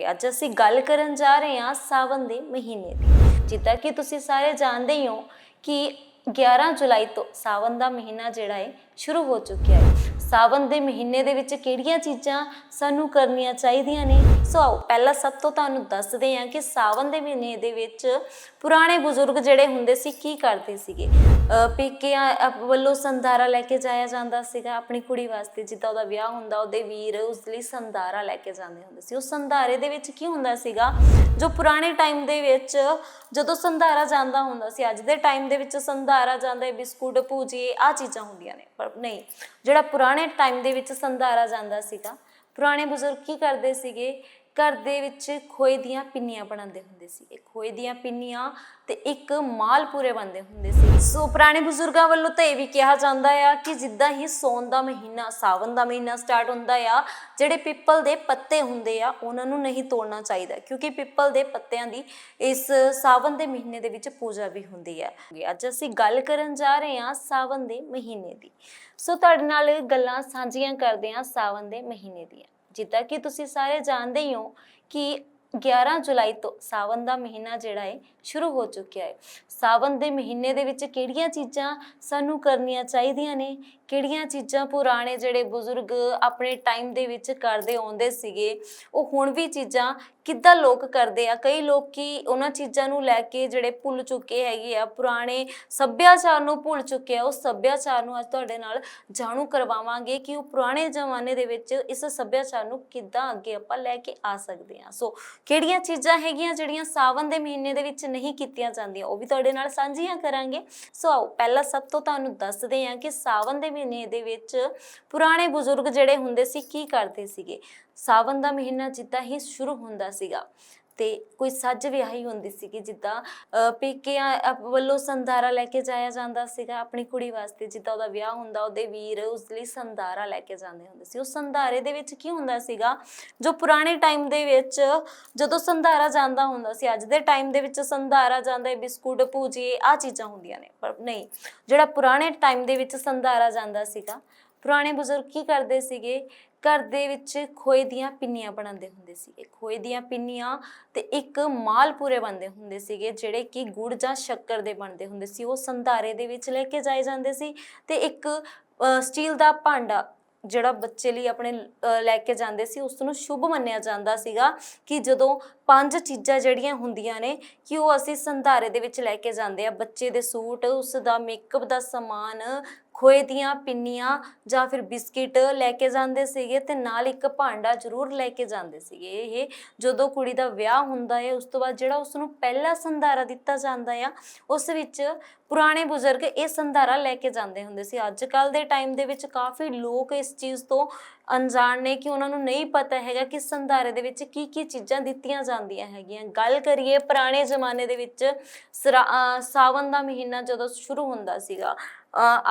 ਹੋਗੇ ਅੱਜ ਅਸੀਂ ਗੱਲ ਕਰਨ ਜਾ ਰਹੇ ਹਾਂ ਸਾਵਨ ਦੇ ਮਹੀਨੇ ਦੀ। ਜਿੱਦਾਂ ਕਿ ਤੁਸੀਂ ਸਾਰੇ ਜਾਣਦੇ ਹੀ ਹੋ ਕਿ 11 ਜੁਲਾਈ ਤੋਂ ਸਾਵਨ ਦਾ ਮਹੀਨਾ ਜਿਹੜਾ ਹੈ, ਸ਼ੁਰੂ ਹੋ ਚੁੱਕਿਆ ਹੈ। ਸਾਵਨ ਦੇ ਮਹੀਨੇ ਦੇ ਵਿੱਚ ਕਿਹੜੀਆਂ ਚੀਜ਼ਾਂ ਸਾਨੂੰ ਕਰਨੀਆਂ ਚਾਹੀਦੀਆਂ ਨੇ? ਸੋ ਆਓ ਪਹਿਲਾਂ ਸਭ ਤੋਂ ਤੁਹਾਨੂੰ ਦੱਸਦੇ ਹਾਂ ਕਿ ਸਾਵਨ ਦੇ ਮਹੀਨੇ ਦੇ ਵਿੱਚ ਪੁਰਾਣੇ ਬਜ਼ੁਰਗ ਜਿਹੜੇ ਹੁੰਦੇ ਸੀ, ਕੀ ਕਰਦੇ ਸੀਗੇ? ਪੇਕਿਆਂ ਵੱਲੋਂ ਸੰਧਾਰਾ ਲੈ ਕੇ ਜਾਇਆ ਜਾਂਦਾ ਸੀਗਾ, ਆਪਣੀ ਕੁੜੀ ਵਾਸਤੇ ਜਿੱਦਾਂ ਉਹਦਾ ਵਿਆਹ ਹੁੰਦਾ, ਉਹਦੇ ਵੀਰ ਉਸ ਲਈ ਸੰਧਾਰਾ ਲੈ ਕੇ ਜਾਂਦੇ ਹੁੰਦੇ ਸੀ। ਉਹ ਸੰਧਾਰੇ ਦੇ ਵਿੱਚ ਕੀ ਹੁੰਦਾ ਸੀਗਾ, ਜੋ ਪੁਰਾਣੇ ਟਾਈਮ ਦੇ ਵਿੱਚ ਜਦੋਂ ਸੰਧਾਰਾ ਜਾਂਦਾ ਹੁੰਦਾ ਸੀ, ਅੱਜ ਦੇ ਟਾਈਮ ਦੇ ਵਿੱਚ ਸੰਧਾਰਾ ਜਾਂਦਾ ਹੈ, ਬਿਸਕੁਟ ਭੂਜੀਏ ਆ ਚੀਜ਼ਾਂ ਹੁੰਦੀਆਂ ਨੇ। ਪਰ ਨਹੀਂ, ਜਿਹੜਾ ਪੁਰਾਣੇ ਟਾਈਮ ਦੇ ਵਿੱਚ ਸੰਧਾਰਾ ਜਾਂਦਾ ਸੀਗਾ, ਪੁਰਾਣੇ ਬਜ਼ੁਰਗ ਕੀ ਕਰਦੇ ਸੀਗੇ ਘਰ ਦੇ ਵਿੱਚ ਖੋਏ ਦੀਆਂ ਪਿੰਨੀਆਂ ਬਣਾਉਂਦੇ ਹੁੰਦੇ ਸੀ। ਖੋਏ ਦੀਆਂ ਪਿੰਨੀਆਂ ਤੇ ਇੱਕ ਮਾਲਪੂਰੇ ਬਣਦੇ ਹੁੰਦੇ ਸੀ। ਸੋ ਪੁਰਾਣੇ ਬਜ਼ੁਰਗਾਂ ਵੱਲੋਂ ਤਾਂ ਇਹ ਵੀ ਕਿਹਾ ਜਾਂਦਾ ਆ ਕਿ ਜਿੱਦਾਂ ਹੀ ਸੌਣ ਦਾ ਮਹੀਨਾ, ਸਾਵਣ ਦਾ ਮਹੀਨਾ ਸਟਾਰਟ ਹੁੰਦਾ ਆ, ਜਿਹੜੇ ਪਿੱਪਲ ਦੇ ਪੱਤੇ ਹੁੰਦੇ ਆ, ਉਹਨਾਂ ਨੂੰ ਨਹੀਂ ਤੋੜਨਾ ਚਾਹੀਦਾ, ਕਿਉਂਕਿ ਪਿੱਪਲ ਦੇ ਪੱਤਿਆਂ ਦੀ ਇਸ ਸਾਵਣ ਦੇ ਮਹੀਨੇ ਦੇ ਵਿੱਚ ਪੂਜਾ ਵੀ ਹੁੰਦੀ ਹੈ ਅੱਜ ਅਸੀਂ ਗੱਲ ਕਰਨ ਜਾ ਰਹੇ ਹਾਂ ਸਾਵਣ ਦੇ ਮਹੀਨੇ ਦੀ। ਸੋ ਤੁਹਾਡੇ ਨਾਲ ਗੱਲਾਂ ਸਾਂਝੀਆਂ ਕਰਦੇ ਹਾਂ ਸਾਵਣ ਦੇ ਮਹੀਨੇ ਦੀਆਂ। ਜਿੱਦਾਂ ਕਿ ਤੁਸੀਂ ਸਾਰੇ ਜਾਣਦੇ ਹੀ ਹੋ ਕਿ 11 ਜੁਲਾਈ ਤੋਂ ਸਾਵਨ ਦਾ ਮਹੀਨਾ ਜਿਹੜਾ ਹੈ, ਸ਼ੁਰੂ ਹੋ ਚੁੱਕਿਆ ਹੈ। ਸਾਵਨ ਦੇ ਮਹੀਨੇ ਦੇ ਵਿੱਚ ਕਿਹੜੀਆਂ ਚੀਜ਼ਾਂ ਸਾਨੂੰ ਕਰਨੀਆਂ ਚਾਹੀਦੀਆਂ ਨੇ? ਕਿਹੜੀਆਂ ਚੀਜ਼ਾਂ ਪੁਰਾਣੇ ਜਿਹੜੇ ਬਜ਼ੁਰਗ ਆਪਣੇ ਟਾਈਮ ਦੇ ਵਿੱਚ ਕਰਦੇ ਆਉਂਦੇ ਸੀਗੇ? ਉਹ ਹੁਣ ਵੀ ਚੀਜ਼ਾਂ ਕਿੱਦਾਂ ਲੋਕ ਕਰਦੇ ਆ? ਕਈ ਲੋਕੀ ਉਹਨਾਂ ਚੀਜ਼ਾਂ ਨੂੰ ਲੈ ਕੇ ਜਿਹੜੇ ਭੁੱਲ ਚੁੱਕੇ ਹੈਗੇ ਆ, ਪੁਰਾਣੇ ਸੱਭਿਆਚਾਰ ਨੂੰ ਭੁੱਲ ਚੁੱਕੇ ਆ ਉਸ ਸੱਭਿਆਚਾਰ ਨੂੰ ਅੱਜ ਤੁਹਾਡੇ ਨਾਲ ਜਾਣੂ ਕਰਵਾਵਾਂਗੇ ਕਿ ਉਹ ਪੁਰਾਣੇ ਜ਼ਮਾਨੇ ਦੇ ਵਿੱਚ ਇਸ ਸੱਭਿਆਚਾਰ ਨੂੰ ਕਿੱਦਾਂ ਅੱਗੇ ਆਪਾਂ ਲੈ ਕੇ ਆ ਸਕਦੇ ਆ। ਸੋ ਕਿਹੜੀਆਂ ਚੀਜ਼ਾਂ ਹੈਗੀਆਂ ਜਿਹੜੀਆਂ ਸਾਵਨ ਦੇ ਮਹੀਨੇ ਦੇ ਵਿੱਚ ਨਹੀਂ ਕੀਤੀਆਂ ਜਾਂਦੀਆਂ? ਉਹ ਵੀ ਤੁਹਾਡੇ ਨਾਲ ਸਾਂਝੀਆਂ ਕਰਾਂਗੇ। ਸੋ ਆਓ, ਪਹਿਲਾਂ ਸਭ ਤੋਂ ਤੁਹਾਨੂੰ ਦੱਸਦੇ ਹਾਂ ਕਿ ਸਾਵਨ ਦੇ ਮਹੀਨੇ ਦੇ ਵਿੱਚ ਪੁਰਾਣੇ ਬਜ਼ੁਰਗ ਜਿਹੜੇ ਹੁੰਦੇ ਸੀ, ਕੀ ਕਰਦੇ ਸੀਗੇ? ਸਾਵਨ ਦਾ ਮਹੀਨਾ ਜਿੱਦਾਂ ਹੀ ਸ਼ੁਰੂ ਹੁੰਦਾ ਸੀਗਾ, ਤੇ ਕੋਈ ਸੱਜ ਵਿਆਹੀ ਹੁੰਦੀ ਸੀਗੀ ਜਿੱਦਾਂ ਪੇਕਿਆਂ ਵੱਲੋਂ ਸੰਧਾਰਾ ਲੈ ਕੇ ਜਾਇਆ ਜਾਂਦਾ ਸੀਗਾ ਆਪਣੀ ਕੁੜੀ ਵਾਸਤੇ, ਜਿੱਦਾਂ ਉਹਦਾ ਵਿਆਹ ਹੁੰਦਾ, ਉਹਦੇ ਵੀਰ ਉਸ ਲਈ ਸੰਧਾਰਾ ਲੈ ਕੇ ਜਾਂਦੇ ਹੁੰਦੇ ਸੀ। ਉਹ ਸੰਧਾਰੇ ਦੇ ਵਿੱਚ ਕੀ ਹੁੰਦਾ ਸੀਗਾ, ਜੋ ਪੁਰਾਣੇ ਟਾਈਮ ਦੇ ਵਿੱਚ ਜਦੋਂ ਸੰਧਾਰਾ ਜਾਂਦਾ ਹੁੰਦਾ ਸੀ, ਅੱਜ ਦੇ ਟਾਈਮ ਦੇ ਵਿੱਚ ਸੰਧਾਰਾ ਜਾਂਦਾ ਹੈ ਬਿਸਕੁਟ ਭੂਜੀ ਆ ਚੀਜ਼ਾਂ ਹੁੰਦੀਆਂ ਨੇ, ਪਰ ਨਹੀਂ, ਜਿਹੜਾ ਪੁਰਾਣੇ ਟਾਈਮ ਦੇ ਵਿੱਚ ਸੰਧਾਰਾ ਜਾਂਦਾ ਸੀਗਾ, ਪੁਰਾਣੇ ਬਜ਼ੁਰਗ ਕੀ ਕਰਦੇ ਸੀਗੇ ਘਰ ਦੇ ਵਿੱਚ ਖੋਏ ਦੀਆਂ ਪਿੰਨੀਆਂ ਬਣਾਉਂਦੇ ਹੁੰਦੇ ਸੀਗੇ। ਖੋਏ ਦੀਆਂ ਪਿੰਨੀਆਂ ਤੇ ਇੱਕ ਮਾਲਪੂਰੇ ਬਣਦੇ ਹੁੰਦੇ ਸੀਗੇ ਜਿਹੜੇ ਕਿ ਗੁੜ ਜਾਂ ਸ਼ੱਕਰ ਦੇ ਬਣਦੇ ਹੁੰਦੇ ਸੀ। ਉਹ ਸੰਧਾਰੇ ਦੇ ਵਿੱਚ ਲੈ ਕੇ ਜਾਏ ਜਾਂਦੇ ਸੀ ਤੇ ਇੱਕ ਸਟੀਲ ਦਾ ਭਾਂਡਾ ਜਿਹੜਾ ਬੱਚੇ ਲਈ ਆਪਣੇ ਅ, ਲੈ ਕੇ ਜਾਂਦੇ ਸੀ ਉਸ ਨੂੰ ਸ਼ੁਭ ਮੰਨਿਆ ਜਾਂਦਾ ਸੀਗਾ ਕਿ ਜਦੋਂ ਪੰਜ ਚੀਜ਼ਾਂ ਜਿਹੜੀਆਂ ਹੁੰਦੀਆਂ ਨੇ ਕਿ ਉਹ ਅਸੀਂ ਸੰਧਾਰੇ ਦੇ ਵਿੱਚ ਲੈ ਕੇ ਜਾਂਦੇ ਆ। ਬੱਚੇ ਦੇ ਸੂਟ ਉਸ ਦਾ ਮੇਕਅਪ ਦਾ ਸਮਾਨ ਖੋਏ ਦੀਆਂ ਪਿੰਨੀਆਂ ਜਾਂ ਫਿਰ ਬਿਸਕਿਟ ਲੈ ਕੇ ਜਾਂਦੇ ਸੀਗੇ ਤੇ ਨਾਲ ਇੱਕ ਭਾਂਡਾ ਜ਼ਰੂਰ ਲੈ ਕੇ ਜਾਂਦੇ ਸੀਗੇ। ਇਹ ਜਦੋਂ ਕੁੜੀ ਦਾ ਵਿਆਹ ਹੁੰਦਾ ਹੈ ਉਸ ਤੋਂ ਬਾਅਦ ਜਿਹੜਾ ਉਸ ਨੂੰ ਪਹਿਲਾ ਸੰਧਾਰਾ ਦਿੱਤਾ ਜਾਂਦਾ ਆ, ਉਸ ਵਿੱਚ ਪੁਰਾਣੇ ਬਜ਼ੁਰਗ ਇਹ ਸੰਧਾਰਾ ਲੈ ਕੇ ਜਾਂਦੇ ਹੁੰਦੇ ਸੀ। ਅੱਜ ਕੱਲ ਦੇ ਟਾਈਮ ਦੇ ਵਿੱਚ ਕਾਫੀ ਲੋਕ ਇਸ ਚੀਜ਼ ਤੋਂ ਅਣਜਾਣ ਨੇ ਕਿ ਉਹਨਾਂ ਨੂੰ ਨਹੀਂ ਪਤਾ ਹੈਗਾ ਕਿ ਸੰਧਾਰੇ ਦੇ ਵਿੱਚ ਕੀ ਕੀ ਚੀਜ਼ਾਂ ਦਿੱਤੀਆਂ ਜਾਂਦੀਆਂ ਹੈਗੀਆਂ। ਗੱਲ ਕਰੀਏ ਪੁਰਾਣੇ ਜ਼ਮਾਨੇ ਦੇ ਵਿੱਚ ਸਰਾ- ਸਾਵਨ ਦਾ ਮਹੀਨਾ ਜਦੋਂ ਸ਼ੁਰੂ ਹੁੰਦਾ ਸੀਗਾ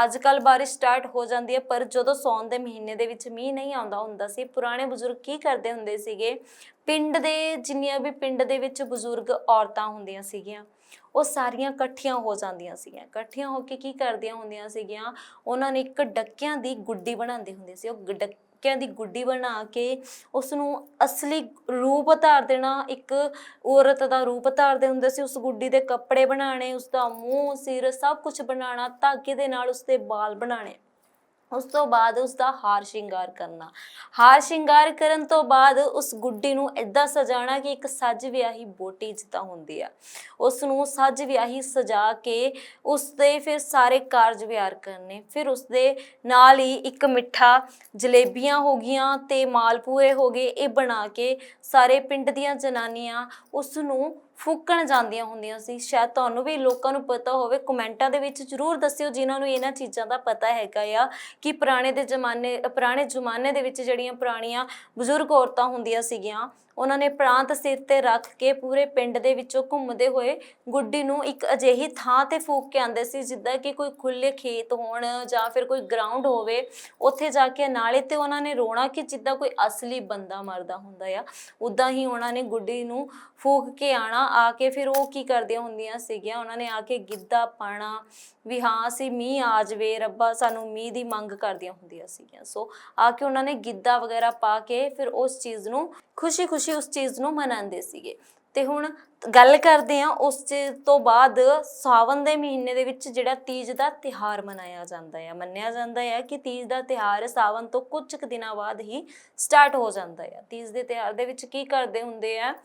ਅੱਜ ਕੱਲ ਬਾਰਿਸ਼ ਸਟਾਰਟ ਹੋ ਜਾਂਦੀ ਹੈ, ਪਰ ਜਦੋਂ ਸੌਣ ਦੇ ਮਹੀਨੇ ਦੇ ਵਿੱਚ ਮੀਂਹ ਨਹੀਂ ਆਉਂਦਾ ਹੁੰਦਾ ਸੀ, ਪੁਰਾਣੇ ਬਜ਼ੁਰਗ ਕੀ ਕਰਦੇ ਹੁੰਦੇ ਸੀਗੇ? ਪਿੰਡ ਦੇ, ਜਿੰਨੀਆਂ ਵੀ ਪਿੰਡ ਦੇ ਵਿੱਚ ਬਜ਼ੁਰਗ ਔਰਤਾਂ ਹੁੰਦੀਆਂ ਸੀਗੀਆਂ, ਉਹ ਸਾਰੀਆਂ ਇਕੱਠੀਆਂ ਹੋ ਜਾਂਦੀਆਂ ਸੀਗੀਆਂ, ਇਕੱਠੀਆਂ ਹੋ ਕੇ ਕੀ ਕਰਦੀਆਂ ਹੁੰਦੀਆਂ ਸੀਗੀਆਂ? ਉਹਨਾਂ ਨੇ ਇੱਕ ਡੱਕਿਆਂ ਦੀ ਗੁੱਡੀ ਬਣਾਉਂਦੇ ਹੁੰਦੇ ਸੀ, ਉਹ ਗ- ਡੱਕਿਆਂ ਦੀ ਗੁੱਡੀ ਬਣਾ ਕੇ ਉਸ ਨੂੰ ਅਸਲੀ ਰੂਪ ਧਾਰ ਦੇਣਾ, ਇੱਕ ਔਰਤ ਦਾ ਰੂਪ ਧਾਰਦੇ ਹੁੰਦੇ ਸੀ, ਉਸ ਗੁੱਡੀ ਦੇ ਕੱਪੜੇ ਬਣਾਉਣੇ ਉਸ ਦਾ ਮੂੰਹ, ਸਿਰ, ਸਭ ਕੁਝ ਬਣਾਉਣਾ, ਧਾਗੇ ਦੇ ਨਾਲ ਉਸ ਦੇ ਵਾਲ ਬਣਾਉਣੇ। ਉਸ ਤੋਂ ਬਾਅਦ ਉਸ ਦਾ ਹਾਰ ਸ਼ਿੰਗਾਰ ਕਰਨਾ। ਹਾਰ ਸ਼ਿੰਗਾਰ ਕਰਨ ਤੋਂ ਬਾਅਦ ਉਸ ਗੁੱਡੀ ਨੂੰ ਏਦਾਂ ਸਜਾਣਾ ਕਿ ਇੱਕ ਸੱਜ ਵਿਆਹੀ ਬੋਟੀ ਜਿੱਦਾਂ ਹੁੰਦੀ ਆ। ਉਸ ਨੂੰ ਸੱਜ ਵਿਆਹੀ ਸਜਾ ਕੇ ਉਸ ਦੇ ਫਿਰ ਸਾਰੇ ਕਾਰਜ ਵਿਹਾਰ ਕਰਨੇ। ਫਿਰ ਉਸ ਦੇ ਨਾਲ ਹੀ ਇੱਕ ਮਿੱਠਾ ਜਲੇਬੀਆਂ ਹੋ ਗਈਆਂ ਤੇ ਮਾਲਪੂਏ ਹੋ ਗਏ। ਇਹ ਬਣਾ ਕੇ ਸਾਰੇ ਪਿੰਡ ਦੀਆਂ ਜਨਾਨੀਆਂ ਉਸ ਨੂੰ ਫੂਕਣ ਜਾਂਦੀਆਂ ਹੁੰਦੀਆਂ ਸੀ। ਸ਼ਾਇਦ ਤੁਹਾਨੂੰ ਵੀ ਲੋਕਾਂ ਨੂੰ ਪਤਾ ਹੋਵੇ, ਕਮੈਂਟਾਂ ਦੇ ਵਿੱਚ ਜਰੂਰ ਦੱਸਿਓ ਜਿਨ੍ਹਾਂ ਨੂੰ ਇਹਨਾਂ ਚੀਜ਼ਾਂ ਦਾ ਪਤਾ ਹੈਗਾ ਆ ਕਿ ਪੁਰਾਣੇ ਦੇ ਜ਼ਮਾਨੇ, ਪੁਰਾਣੇ ਜ਼ਮਾਨੇ ਦੇ ਵਿੱਚ ਜਿਹੜੀਆਂ ਪੁਰਾਣੀਆਂ ਬਜ਼ੁਰਗ ਔਰਤਾਂ ਹੁੰਦੀਆਂ ਸੀਗੀਆਂ, ਉਹਨਾਂ ਨੇ ਪ੍ਰਾਂਤ ਸਿਰ ਤੇ ਰੱਖ ਕੇ ਪੂਰੇ ਪਿੰਡ ਦੇ ਵਿੱਚੋਂ ਘੁੰਮਦੇ ਹੋਏ ਗੁੱਡੀ ਨੂੰ ਇੱਕ ਅਜਿਹੀ ਥਾਂ ਤੇ ਫੂਕ ਕੇ ਆਂਦੇ ਸੀ ਜਿੱਦਾਂ ਕਿ ਕੋਈ ਖੁੱਲੇ ਖੇਤ ਹੋਣ ਜਾਂ ਫਿਰ ਕੋਈ ਗਰਾਊਂਡ ਹੋਵੇ, ਉੱਥੇ ਜਾ ਕੇ ਨਾਲੇ ਤੇ ਉਹਨਾਂ ਨੇ ਰੋਣਾ ਕਿ ਜਿੱਦਾਂ ਕੋਈ ਅਸਲੀ ਬੰਦਾ ਮਰਦਾ ਹੁੰਦਾ ਆ। ਉਦਾਂ ਹੀ ਉਹਨਾਂ ਨੇ ਗੁੱਡੀ ਨੂੰ ਫੂਕ ਕੇ ਆਣਾ ਆ ਕੇ ਫਿਰ ਉਹ ਕੀ ਕਰਦੀਆਂ ਹੁੰਦੀਆਂ ਸੀਗੀਆਂ? ਉਹਨਾਂ ਨੇ ਆ ਕੇ ਗਿੱਧਾ ਪਾਣਾ, ਵੀ ਹਾਂ, ਅਸੀਂ ਮੀਂਹ ਆ ਜਵੇ, ਰੱਬਾ ਸਾਨੂੰ ਮੀਂਹ ਦੀ ਮੰਗ ਕਰਦੀਆਂ ਹੁੰਦੀਆਂ ਸੀਗੀਆਂ। ਸੋ ਆ ਕੇ ਉਹਨਾਂ ਨੇ ਗਿੱਧਾ ਵਗੈਰਾ ਪਾ ਕੇ ਫਿਰ ਉਸ ਚੀਜ਼ ਨੂੰ, ਖੁਸ਼ੀ-ਖੁਸ਼ੀ ਉਸ ਚੀਜ਼ ਨੂੰ ਮਨਾਉਂਦੇ ਸੀਗੇ। ਤੇ ਹੁਣ ਗੱਲ ਕਰਦੇ ਆ ਉਸ ਚੀਜ਼ ਤੋਂ ਬਾਅਦ ਸਾਵਨ ਦੇ ਮਹੀਨੇ ਦੇ ਵਿੱਚ ਜਿਹੜਾ ਤੀਜ ਦਾ ਤਿਹਾਰ ਮਨਾਇਆ ਜਾਂਦਾ ਹੈ ਮੰਨਿਆ ਜਾਂਦਾ ਹੈ ਕਿ ਤੀਜ ਦਾ ਤਿਹਾਰ ਸਾਵਨ ਤੋਂ ਕੁਝ ਕੁ ਦਿਨਾਂ ਬਾਅਦ ਹੀ ਸਟਾਰਟ ਹੋ ਜਾਂਦਾ ਹੈ ਤੀਜ ਦੇ ਤਿਹਾਰ ਦੇ ਵਿੱਚ ਕੀ ਕਰਦੇ ਹੁੰਦੇ ਆ?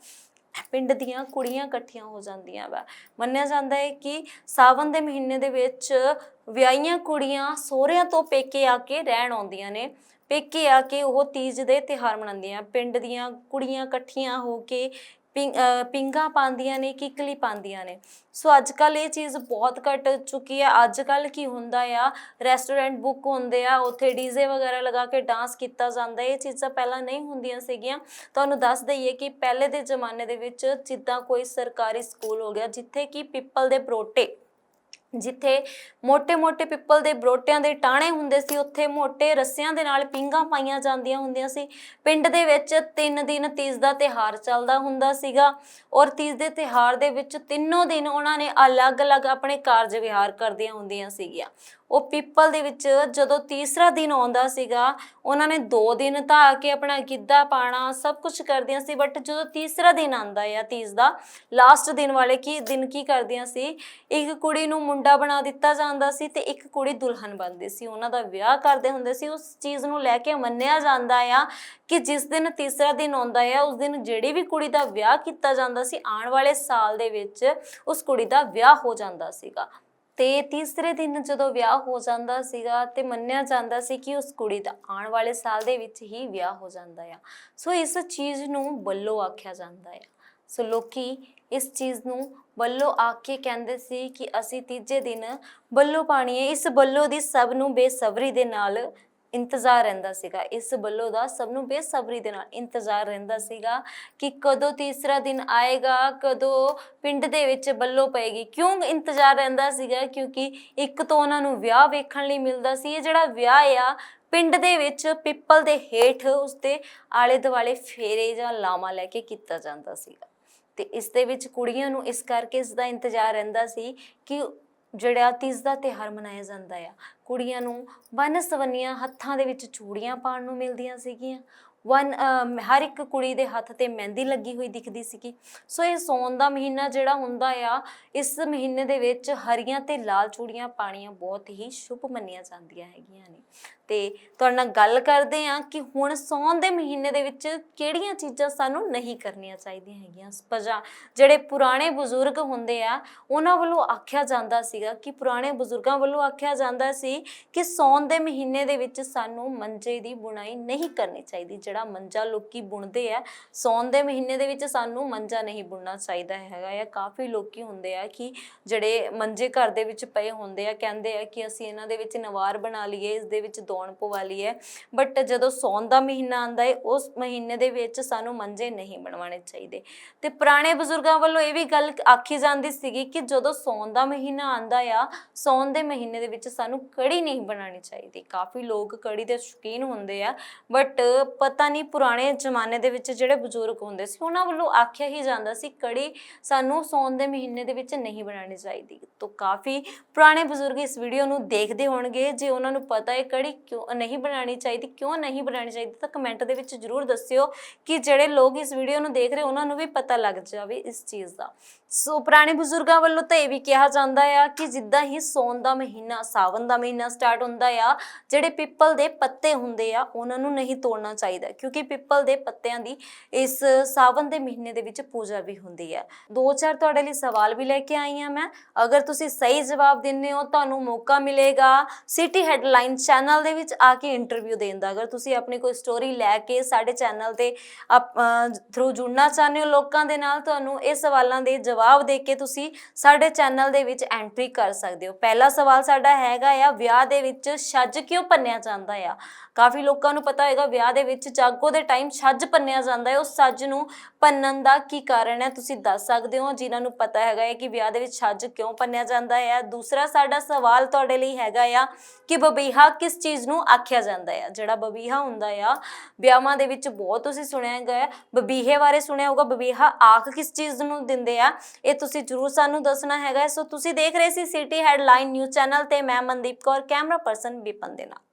ਪਿੰਡ ਦੀਆਂ ਕੁੜੀਆਂ ਇਕੱਠੀਆਂ ਹੋ ਜਾਂਦੀਆਂ ਵਾ। ਮੰਨਿਆ ਜਾਂਦਾ ਹੈ ਕਿ ਸਾਵਨ ਦੇ ਮਹੀਨੇ ਦੇ ਵਿੱਚ ਵਿਆਹੀਆਂ ਕੁੜੀਆਂ ਸਹੁਰਿਆਂ ਤੋਂ ਪੇਕੇ ਆ ਕੇ ਰਹਿਣ ਆਉਂਦੀਆਂ ਨੇ। ਪੇਕੇ ਆ ਕੇ ਉਹ ਤੀਜ ਦੇ ਤਿਹਾਰ ਮਨਾਉਂਦੀਆਂ। ਪਿੰਡ ਦੀਆਂ ਕੁੜੀਆਂ ਇਕੱਠੀਆਂ ਹੋ ਕੇ ਪਿੰਗਾ ਪਾਉਂਦੀਆਂ ਨੇ ਕਿਕਲੀ ਪਾਉਂਦੀਆਂ ਨੇ। ਸੋ ਅੱਜ ਕੱਲ ਇਹ ਚੀਜ਼ ਬਹੁਤ ਘਟ ਚੁੱਕੀ ਹੈ। ਅੱਜ ਕੱਲ ਕੀ ਹੁੰਦਾ ਆ, ਰੈਸਟੋਰੈਂਟ ਬੁੱਕ ਹੁੰਦੇ ਆ, ਉੱਥੇ ਡੀਜ਼ੇ ਵਗੈਰਾ ਲਗਾ ਕੇ ਡਾਂਸ ਕੀਤਾ ਜਾਂਦਾ ਇਹ ਚੀਜ਼ਾਂ ਪਹਿਲਾਂ ਨਹੀਂ ਹੁੰਦੀਆਂ ਸੀਗੀਆਂ। ਤੁਹਾਨੂੰ ਦੱਸ ਦਈਏ ਕਿ ਪਹਿਲੇ ਦੇ ਜ਼ਮਾਨੇ ਦੇ ਵਿੱਚ ਜਿੱਦਾਂ ਕੋਈ ਸਰਕਾਰੀ ਸਕੂਲ ਹੋ ਗਿਆ, ਜਿੱਥੇ ਕਿ ਪਿੱਪਲ ਦੇ ਪਰੋਟੇ ਜਿੱਥੇ ਮੋٹے-ਮੋٹے ਪਿੱਪਲ ਦੇ ਬਰੋਟਿਆਂ ਦੇ ਟਾਣੇ ਹੁੰਦੇ ਸੀ, ਉੱਥੇ ਮੋٹے ਰੱਸਿਆਂ ਦੇ ਨਾਲ ਪਿੰਗਾ ਪਾਈਆਂ ਜਾਂਦੀਆਂ ਹੁੰਦੀਆਂ ਸੀ। ਪਿੰਡ ਦੇ ਵਿੱਚ ਤਿੰਨ ਦਿਨ ਤੀਜ ਦਾ ਤਿਹਾਰ ਚੱਲਦਾ ਹੁੰਦਾ ਸੀਗਾ ਔਰ ਤੀਜ ਦੇ ਤਿਹਾਰ ਦੇ ਵਿੱਚ ਤਿੰਨੋਂ ਦਿਨ ਉਹਨਾਂ ਨੇ ਅਲੱਗ-ਅਲੱਗ ਆਪਣੇ ਕਾਰਜ ਵਿਹਾਰ ਕਰਦੀਆਂ ਹੁੰਦੀਆਂ ਸੀਗੀਆਂ। ਉਹ ਪੀਪਲ ਦੇ ਵਿੱਚ ਜਦੋਂ ਤੀਸਰਾ ਦਿਨ ਆਉਂਦਾ ਸੀਗਾ, ਉਹਨਾਂ ਨੇ 2 ਦਿਨ ਧਾ ਕੇ ਆਪਣਾ ਗਿੱਧਾ ਪਾਣਾ ਸਭ ਕੁਝ ਕਰਦੀਆਂ ਸੀ ਬਟ ਜਦੋਂ ਤੀਸਰਾ ਦਿਨ ਆਂਦਾ ਆ ਤੀਜ ਦਾ ਲਾਸਟ ਦਿਨ ਵਾਲੇ ਕੀ ਦਿਨ ਕੀ ਕਰਦੀਆਂ ਸੀ, ਇੱਕ ਕੁੜੀ ਨੂੰ ਮੁੰਡਾ ਬਣਾ ਦਿੱਤਾ ਜਾਂਦਾ ਸੀ ਤੇ ਇੱਕ ਕੁੜੀ ਦੁਲਹਨ ਬਣਦੀ ਸੀ। ਉਹਨਾਂ ਦਾ ਵਿਆਹ ਕਰਦੇ ਹੁੰਦੇ ਸੀ, ਉਸ ਚੀਜ਼ ਨੂੰ ਲੈ ਕੇ ਮੰਨਿਆ ਜਾਂਦਾ ਆ ਕਿ ਜਿਸ ਦਿਨ ਤੀਸਰਾ ਦਿਨ ਆਉਂਦਾ ਆ, ਉਸ ਦਿਨ ਜਿਹੜੀ ਵੀ ਕੁੜੀ ਦਾ ਵਿਆਹ ਕੀਤਾ ਜਾਂਦਾ ਸੀ, ਆਉਣ ਵਾਲੇ ਸਾਲ ਦੇ ਵਿੱਚ ਉਸ ਕੁੜੀ ਦਾ ਵਿਆਹ ਹੋ ਜਾਂਦਾ ਸੀਗਾ। ਤੇ ਤੀਸਰੇ ਦਿਨ ਜਦੋਂ ਵਿਆਹ ਹੋ ਜਾਂਦਾ ਸੀਗਾ ਤੇ ਮੰਨਿਆ ਜਾਂਦਾ ਸੀ ਕਿ ਉਸ ਕੁੜੀ ਦਾ ਆਉਣ ਵਾਲੇ ਸਾਲ ਦੇ ਵਿੱਚ ਹੀ ਵਿਆਹ ਹੋ ਜਾਂਦਾ ਆ। ਸੋ ਇਸ ਚੀਜ਼ ਨੂੰ ਬੱਲੋ ਆਖਿਆ ਜਾਂਦਾ ਆ। ਸੋ ਲੋਕੀ ਇਸ ਚੀਜ਼ ਨੂੰ ਬੱਲੋ ਆ ਕੇ ਕਹਿੰਦੇ ਸੀ ਕਿ ਅਸੀਂ ਤੀਜੇ ਦਿਨ ਬੱਲੋ ਪਾਣੀਏ ਇਸ ਬੱਲੋ ਦੀ ਸਭ ਨੂੰ ਬੇਸਬਰੀ ਦੇ ਨਾਲ ਇੰਤਜ਼ਾਰ ਰਹਿੰਦਾ ਸੀਗਾ। ਇਸ ਬੱਲੋ ਦਾ ਸਭ ਨੂੰ ਬੇਸਬਰੀ ਦੇ ਨਾਲ ਇੰਤਜ਼ਾਰ ਰਹਿੰਦਾ ਸੀਗਾ ਕਿ ਕਦੋਂ ਤੀਸਰਾ ਦਿਨ ਆਏਗਾ, ਕਦੋਂ ਪਿੰਡ ਦੇ ਵਿੱਚ ਬੱਲੋ ਪਏਗੀ। ਕਿਉਂ ਇੰਤਜ਼ਾਰ ਰਹਿੰਦਾ ਸੀਗਾ? ਕਿਉਂਕਿ ਇੱਕ ਤੋਂ ਉਹਨਾਂ ਨੂੰ ਵਿਆਹ ਵੇਖਣ ਲਈ ਮਿਲਦਾ ਸੀ। ਇਹ ਜਿਹੜਾ ਵਿਆਹ ਆ, ਪਿੰਡ ਦੇ ਵਿੱਚ ਪਿੱਪਲ ਦੇ ਹੇਠ ਉਸਦੇ ਆਲੇ ਦੁਆਲੇ ਫੇਰੇ ਜਾਂ ਲਾਮਾ ਲੈ ਕੇ ਕੀਤਾ ਜਾਂਦਾ ਸੀਗਾ। ਤੇ ਇਸ ਦੇ ਵਿੱਚ ਕੁੜੀਆਂ ਨੂੰ ਇਸ ਕਰਕੇ ਇਸ ਦਾ ਇੰਤਜ਼ਾਰ ਰਹਿੰਦਾ ਸੀ ਕਿ ਜਿਹੜਾ ਤੀਜ ਦਾ ਤਿਉਹਾਰ ਮਨਾਇਆ ਜਾਂਦਾ ਆ ਕੁੜੀਆਂ ਨੂੰ ਵੰਨ ਸਵੰਨੀਆਂ ਹੱਥਾਂ ਦੇ ਵਿੱਚ ਚੂੜੀਆਂ ਪਾਉਣ ਨੂੰ ਮਿਲਦੀਆਂ ਸੀਗੀਆਂ। ਵਨ ਹਰ ਇੱਕ ਕੁੜੀ ਦੇ ਹੱਥ ਤੇ ਮਹਿੰਦੀ ਲੱਗੀ ਹੋਈ ਦਿਖਦੀ ਸੀਗੀ। ਸੋ ਇਹ ਸੌਣ ਦਾ ਮਹੀਨਾ ਜਿਹੜਾ ਹੁੰਦਾ ਆ, ਇਸ ਮਹੀਨੇ ਦੇ ਵਿੱਚ ਹਰੀਆਂ ਤੇ ਲਾਲ ਚੂੜੀਆਂ ਪਾਣੀਆਂ ਬਹੁਤ ਹੀ ਸ਼ੁਭ ਮੰਨੀਆਂ ਜਾਂਦੀਆਂ ਹੈਗੀਆਂ ਨੇ। ਤੇ ਤੁਹਾਡੇ ਨਾਲ ਗੱਲ ਕਰਦੇ ਆ ਕਿ ਹੁਣ ਸੌਣ ਦੇ ਮਹੀਨੇ ਦੇ ਵਿੱਚ ਕਿਹੜੀਆਂ ਚੀਜ਼ਾਂ ਸਾਨੂੰ ਨਹੀਂ ਕਰਨੀਆਂ ਚਾਹੀਦੀਆਂ ਹੈਗੀਆਂ। ਪਜਾ ਜਿਹੜੇ ਪੁਰਾਣੇ ਬਜ਼ੁਰਗ ਹੁੰਦੇ ਆ, ਉਹਨਾਂ ਵੱਲੋਂ ਆਖਿਆ ਜਾਂਦਾ ਸੀਗਾ ਕਿ ਪੁਰਾਣੇ ਬਜ਼ੁਰਗਾਂ ਵੱਲੋਂ ਆਖਿਆ ਜਾਂਦਾ ਸੀ ਕਿ ਸੌਣ ਦੇ ਮਹੀਨੇ ਦੇ ਵਿੱਚ ਸਾਨੂੰ ਮੰਜੇ ਦੀ ਬੁਣਾਈ ਨਹੀਂ ਕਰਨੀ ਚਾਹੀਦੀ। ਜਿਹੜਾ ਮੰਜਾ ਲੋਕੀ ਬੁਣਦੇ ਆ, ਸੌਣ ਦੇ ਮਹੀਨੇ ਦੇ ਵਿੱਚ ਸਾਨੂੰ ਮੰਜਾ ਨਹੀਂ ਬੁਣਨਾ ਚਾਹੀਦਾ ਹੈਗਾ ਆ। ਕਾਫੀ ਲੋਕੀ ਹੁੰਦੇ ਆ ਕਿ ਜਿਹੜੇ ਮੰਜੇ ਘਰ ਦੇ ਵਿੱਚ ਪਏ ਹੁੰਦੇ ਆ, ਕਹਿੰਦੇ ਆ ਕਿ ਅਸੀਂ ਇਹਨਾਂ ਦੇ ਵਿੱਚ ਨਵਾਰ ਬਣਾ ਲਈਏ, ਇਸ ਦੇ ਵਿੱਚ ਦੌਣ ਪਵਾ ਲਈਏ। ਬਟ ਜਦੋਂ ਸੌਣ ਦਾ ਮਹੀਨਾ ਆਂਦਾ ਹੈ ਉਸ ਮਹੀਨੇ ਦੇ ਵਿੱਚ ਸਾਨੂੰ ਮੰਜੇ ਨਹੀਂ ਬਣਵਾਉਣੇ ਚਾਹੀਦੇ। ਤੇ ਪੁਰਾਣੇ ਬਜ਼ੁਰਗਾਂ ਵੱਲੋਂ ਇਹ ਵੀ ਗੱਲ ਆਖੀ ਜਾਂਦੀ ਸੀਗੀ ਕਿ ਜਦੋਂ ਸੌਣ ਦਾ ਮਹੀਨਾ ਆਂਦਾ ਆ, ਸੌਣ ਦੇ ਮਹੀਨੇ ਦੇ ਵਿੱਚ ਸਾਨੂੰ ਕੜੀ ਨਹੀਂ ਬਣਾਉਣੀ ਚਾਹੀਦੀ। ਕਾਫੀ ਲੋਕ ਕੜੀ ਦੇ ਸ਼ੌਕੀਨ ਹੁੰਦੇ ਆ ਬਟ ਪਤਾ ਨਹੀਂ ਪੁਰਾਣੇ ਜ਼ਮਾਨੇ ਦੇ ਵਿੱਚ ਜਿਹੜੇ ਬਜ਼ੁਰਗ ਹੁੰਦੇ ਸੀ, ਉਹਨਾਂ ਵੱਲੋਂ ਆਖਿਆ ਹੀ ਜਾਂਦਾ ਸੀ, ਕੜੀ ਸਾਨੂੰ ਸੌਣ ਦੇ ਮਹੀਨੇ ਦੇ ਵਿੱਚ ਨਹੀਂ ਬਣਾਉਣੀ ਚਾਹੀਦੀ। ਤੋਂ ਕਾਫੀ ਪੁਰਾਣੇ ਬਜ਼ੁਰਗ ਇਸ ਵੀਡੀਓ ਨੂੰ ਦੇਖਦੇ ਹੋਣਗੇ, ਜੇ ਉਹਨਾਂ ਨੂੰ ਪਤਾ ਹੈ ਕੜੀ ਕਿਉਂ ਨਹੀਂ ਬਣਾਉਣੀ ਚਾਹੀਦੀ, ਕਿਉਂ ਨਹੀਂ ਬਣਾਉਣੀ ਚਾਹੀਦੀ, ਤਾਂ ਕਮੈਂਟ ਦੇ ਵਿੱਚ ਜਰੂਰ ਦੱਸਿਓ ਕਿ ਜਿਹੜੇ ਲੋਕ ਇਸ ਵੀਡੀਓ ਨੂੰ ਦੇਖ ਰਹੇ, ਉਹਨਾਂ ਨੂੰ ਵੀ ਪਤਾ ਲੱਗ ਜਾਵੇ ਇਸ ਚੀਜ਼ ਦਾ। ਸੋ ਪੁਰਾਣੇ ਬਜ਼ੁਰਗਾਂ ਵੱਲੋਂ ਤਾਂ ਇਹ ਵੀ ਕਿਹਾ ਜਾਂਦਾ ਆ ਕਿ ਜਿੱਦਾਂ ਹੀ ਸੌਣ ਦਾ ਮਹੀਨਾ ਸਾਵਨ ਦਾ ਮਹੀਨਾ ਸਟਾਰਟ ਹੁੰਦਾ ਆ, ਜਿਹੜੇ ਪਿੱਪਲ ਦੇ ਪੱਤੇ ਹੁੰਦੇ ਆ, ਉਹਨਾਂ ਨੂੰ ਨਹੀਂ ਤੋੜਨਾ ਚਾਹੀਦਾ, ਕਿਉਂਕਿ ਪਿੱਪਲ ਦੇ ਪੱਤਿਆਂ ਦੀ ਇਸ ਸਾਵਨ ਦੇ ਮਹੀਨੇ ਦੇ ਵਿੱਚ ਪੂਜਾ ਵੀ ਹੁੰਦੀ ਹੈ ਦੋ ਚਾਰ ਤੁਹਾਡੇ ਲਈ ਸਵਾਲ ਵੀ ਲੈ ਕੇ ਆਈ ਹਾਂ ਮੈਂ। ਅਗਰ ਤੁਸੀਂ ਸਹੀ ਜਵਾਬ ਦਿੰਦੇ ਹੋ, ਤੁਹਾਨੂੰ ਮੌਕਾ ਮਿਲੇਗਾ ਸਿਟੀ ਹੈਡਲਾਈਨ ਚੈਨਲ ਦੇ ਵਿੱਚ ਆ ਕੇ ਇੰਟਰਵਿਊ ਦੇਣ ਦਾ। ਅਗਰ ਤੁਸੀਂ ਆਪਣੀ ਕੋਈ ਸਟੋਰੀ ਲੈ ਕੇ ਸਾਡੇ ਚੈਨਲ ਤੇ ਥਰੂ ਜੁੜਨਾ ਚਾਹੁੰਦੇ ਹੋ ਲੋਕਾਂ ਦੇ ਨਾਲ, ਤੁਹਾਨੂੰ ਇਹ ਸਵਾਲਾਂ ਦੇ ਜਵਾਬ ਦੇ ਕੇ ਤੁਸੀਂ ਸਾਡੇ ਚੈਨਲ ਦੇ ਵਿੱਚ ਐਂਟਰੀ ਕਰ ਸਕਦੇ ਹੋ। ਪਹਿਲਾ ਸਵਾਲ ਸਾਡਾ ਹੈਗਾ ਆ ਵਿਆਹ ਦੇ ਵਿੱਚ ਛੱਜ ਕਿਉਂ ਪੰਨਿਆ ਜਾਂਦਾ ਆ? ਕਾਫੀ ਲੋਕਾਂ ਨੂੰ ਪਤਾ ਹੋਏਗਾ ਵਿਆਹ ਦੇ ਵਿੱਚ ਜਾਗੋ ਦੇ ਟਾਈਮ ਛੱਜ ਪੰਨਿਆ ਜਾਂਦਾ ਹੈ। ਉਸ ਛੱਜ ਨੂੰ ਪੰਨਣ ਦਾ ਕੀ ਕਾਰਨ ਹੈ ਤੁਸੀਂ ਦੱਸ ਸਕਦੇ ਹੋ। ਜਿਨ੍ਹਾਂ ਨੂੰ ਪਤਾ ਹੈਗਾ ਹੈ ਕਿ ਵਿਆਹ ਦੇ ਵਿੱਚ ਛੱਜ ਕਿਉਂ ਪੰਨਿਆ ਜਾਂਦਾ ਹੈ। ਦੂਸਰਾ ਸਾਡਾ ਸਵਾਲ ਤੁਹਾਡੇ ਲਈ ਹੈਗਾ ਆ ਕਿ ਬਬੀਹਾ ਕਿਸ ਚੀਜ਼ ਨੂੰ ਆਖਿਆ ਜਾਂਦਾ ਹੈ? ਜਿਹੜਾ ਬਬੀਹਾ ਹੁੰਦਾ ਆ, ਵਿਆਹਾਂ ਦੇ ਵਿੱਚ ਬਹੁਤ ਤੁਸੀਂ ਸੁਣਿਆ ਹੈਗਾ ਹੈ। ਬਬੀਹੇ ਬਾਰੇ ਸੁਣਿਆ ਹੋਊਗਾ, ਬਬੀਹਾ ਆਖ ਕਿਸ ਚੀਜ਼ ਨੂੰ ਦਿੰਦੇ ਆ? ਇਹ ਤੁਸੀਂ ਜਰੂਰ ਸਾਨੂੰ ਦੱਸਣਾ ਹੈਗਾ ਸੋ ਤੁਸੀਂ ਦੇਖ ਰਹੇ ਸੀ ਸਿਟੀ ਹੈਡਲਾਈਨ ਨਿਊਜ਼ ਚੈਨਲ ਤੇ ਮੈਂ ਮਨਦੀਪ ਕੌਰ, ਕੈਮਰਾ ਪਰਸਨ ਵਿਪਨ ਦੇ ਨਾਲ।